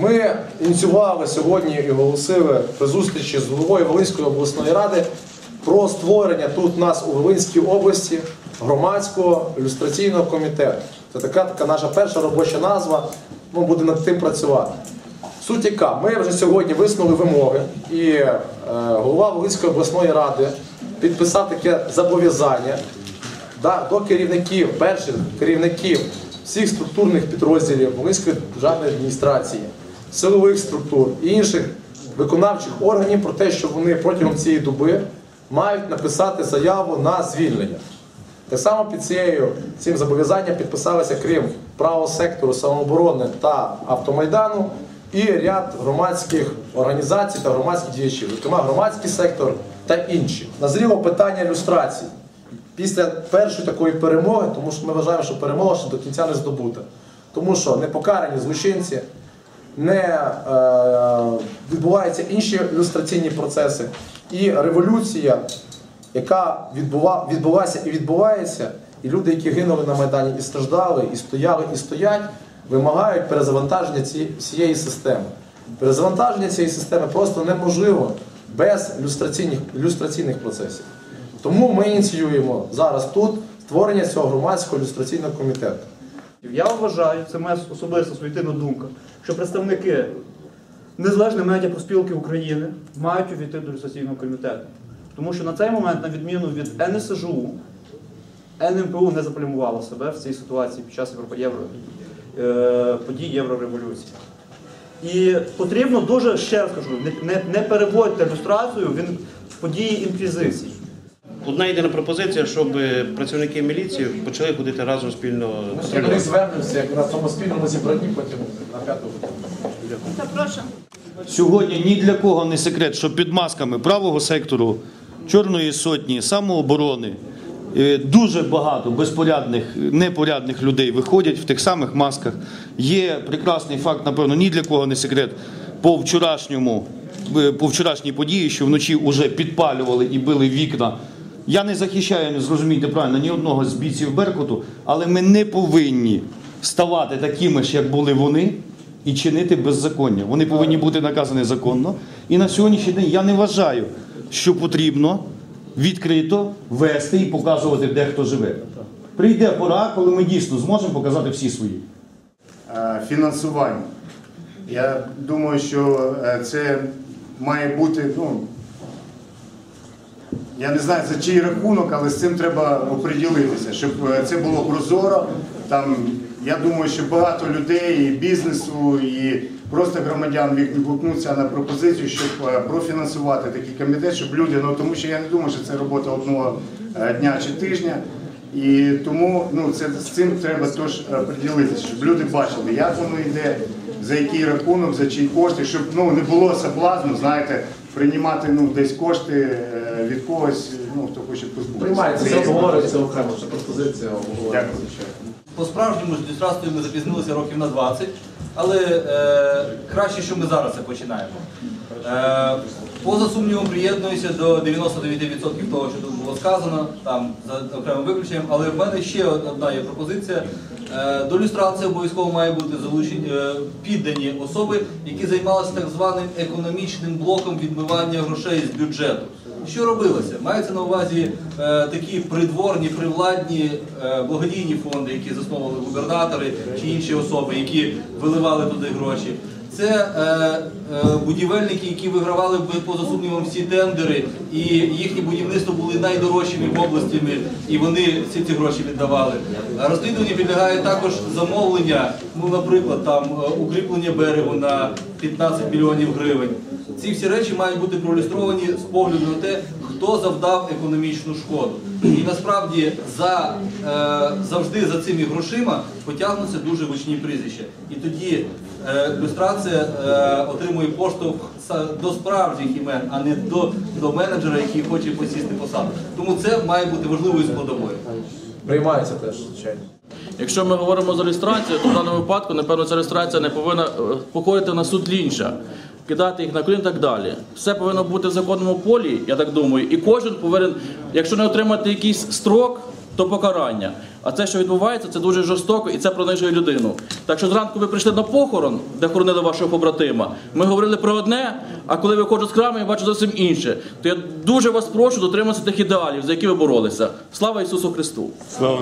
Ми ініціювали сьогодні і оголосили при зустрічі з головою Волинської обласної ради про створення тут у нас у Волинській області громадського ілюстраційного комітету. Це така, така наша перша робоча назва. Ми будемо над тим працювати. Суть яка, ми вже сьогодні висунули вимоги, і е, голова Волинської обласної ради підписав таке зобов'язання да, до керівників, перших керівників всіх структурних підрозділів Волинської державної адміністрації, силових структур і інших виконавчих органів про те, що вони протягом цієї доби мають написати заяву на звільнення. Так само під цією цим зобов'язанням підписалися, крім правого сектору самооборони та автомайдану, і ряд громадських організацій та громадських діячів, зокрема громадський сектор та інші. Назріло питання ілюстрації. Після першої такої перемоги, тому що ми вважаємо, що перемога ще до кінця не здобута. Тому що не покарані злочинці, не е, відбуваються інші ілюстраційні процеси. І революція, яка відбува, відбулася і відбувається, і люди, які гинули на Майдані і страждали, і стояли, і стоять, вимагають перезавантаження цієї системи. Перезавантаження цієї системи просто неможливо без ілюстраційних, ілюстраційних процесів. Тому ми ініціюємо зараз тут створення цього громадського ілюстраційного комітету. Я вважаю, це моя особиста суб'єктивна думка, що представники Незалежної медіапроспілки України мають увійти до ілюстраційного комітету. Тому що на цей момент, на відміну від НСЖУ, НМПУ не заплямувало себе в цій ситуації під час. Євро... е, подій Єврореволюції. І потрібно дуже, ще раз кажу, не, не, не переводьте ілюстрацію в події інквізиції. Одна єдина пропозиція, щоб працівники міліції почали ходити разом спільно Ми звернемося як на тому спільному зібранні, потім на п'яту. Сьогодні ні для кого не секрет, що під масками правого сектору, Чорної сотні, самооборони е, дуже багато безпорядних, непорядних людей виходять в тих самих масках. Є прекрасний факт, напевно, ні для кого не секрет по вчорашньому. е, По вчорашній події, що вночі вже підпалювали і били вікна. Я не захищаю, не зрозумійте правильно, ні одного з бійців Беркуту, але ми не повинні ставати такими ж, як були вони, і чинити беззаконня. Вони повинні бути наказані законно. І на сьогоднішній день я не вважаю, що потрібно відкрито вести і показувати, де хто живе. Прийде пора, коли ми дійсно зможемо показати всі свої. Е, фінансування. Я думаю, що е, це має бути, ну, я не знаю за чий рахунок, але з цим треба оприділитися, щоб е, це було прозоро. Там, я думаю, що багато людей, і бізнесу, і просто громадян відгукнуться на пропозицію, щоб е, профінансувати такий комітет, щоб люди, ну тому що я не думаю, що це робота одного е, дня чи тижня. І тому ну, це, з цим треба теж приділитися, щоб люди бачили, як воно йде, за який рахунок, за чиї кошти, щоб ну, не було соблазну, знаєте, приймати ну, десь кошти е, від когось, ну, хто хоче позбутися. Приймається, це обговорюється окремо, це пропозиція обговорюється. По-справжньому з ілюстрацією ми запізнилися років на 20, але е, краще, що ми зараз це починаємо. Е, поза сумнівом приєднуюся до 99% того, що тут було сказано, там за окремим виключенням, але в мене ще одна є пропозиція. Е, до люстрації обов'язково має бути залучені е, піддані особи, які займалися так званим економічним блоком відмивання грошей з бюджету. Що робилося? Мається на увазі е, такі придворні, привладні благодійні фонди, які засновували губернатори чи інші особи, які виливали туди гроші. Це е, е, будівельники, які вигравали поза сумнівом всі тендери, і їхні будівництва були найдорожчими в області, і вони всі ці гроші віддавали. А Розслідуванню підлягає також замовлення, ну, наприклад, там е, укріплення берегу на 15 мільйонів гривень. Ці всі речі мають бути проілюстровані з погляду на те, хто завдав економічну шкоду. І насправді за, е, завжди за цими грошима потягнуться дуже гучні прізвища. І тоді е, ілюстрація е, отримує поштовх до справжніх імен, а не до, до менеджера, який хоче посісти посаду. Тому це має бути важливою складовою. Приймається теж, звичайно. Якщо ми говоримо за ілюстрацію, то в даному випадку, напевно, ця ілюстрація не повинна е, походити на суд лінча, кидати їх на колін і так далі. Все повинно бути в законному полі, я так думаю, і кожен повинен, якщо не отримати якийсь строк, то покарання. А це, що відбувається, це дуже жорстоко і це принижує людину. Так що зранку ви прийшли на похорон, де хоронили вашого побратима. Ми говорили про одне, а коли виходжу з храму, я бачу зовсім інше. То я дуже вас прошу дотриматися тих ідеалів, за які ви боролися. Слава Ісусу Христу! Слава!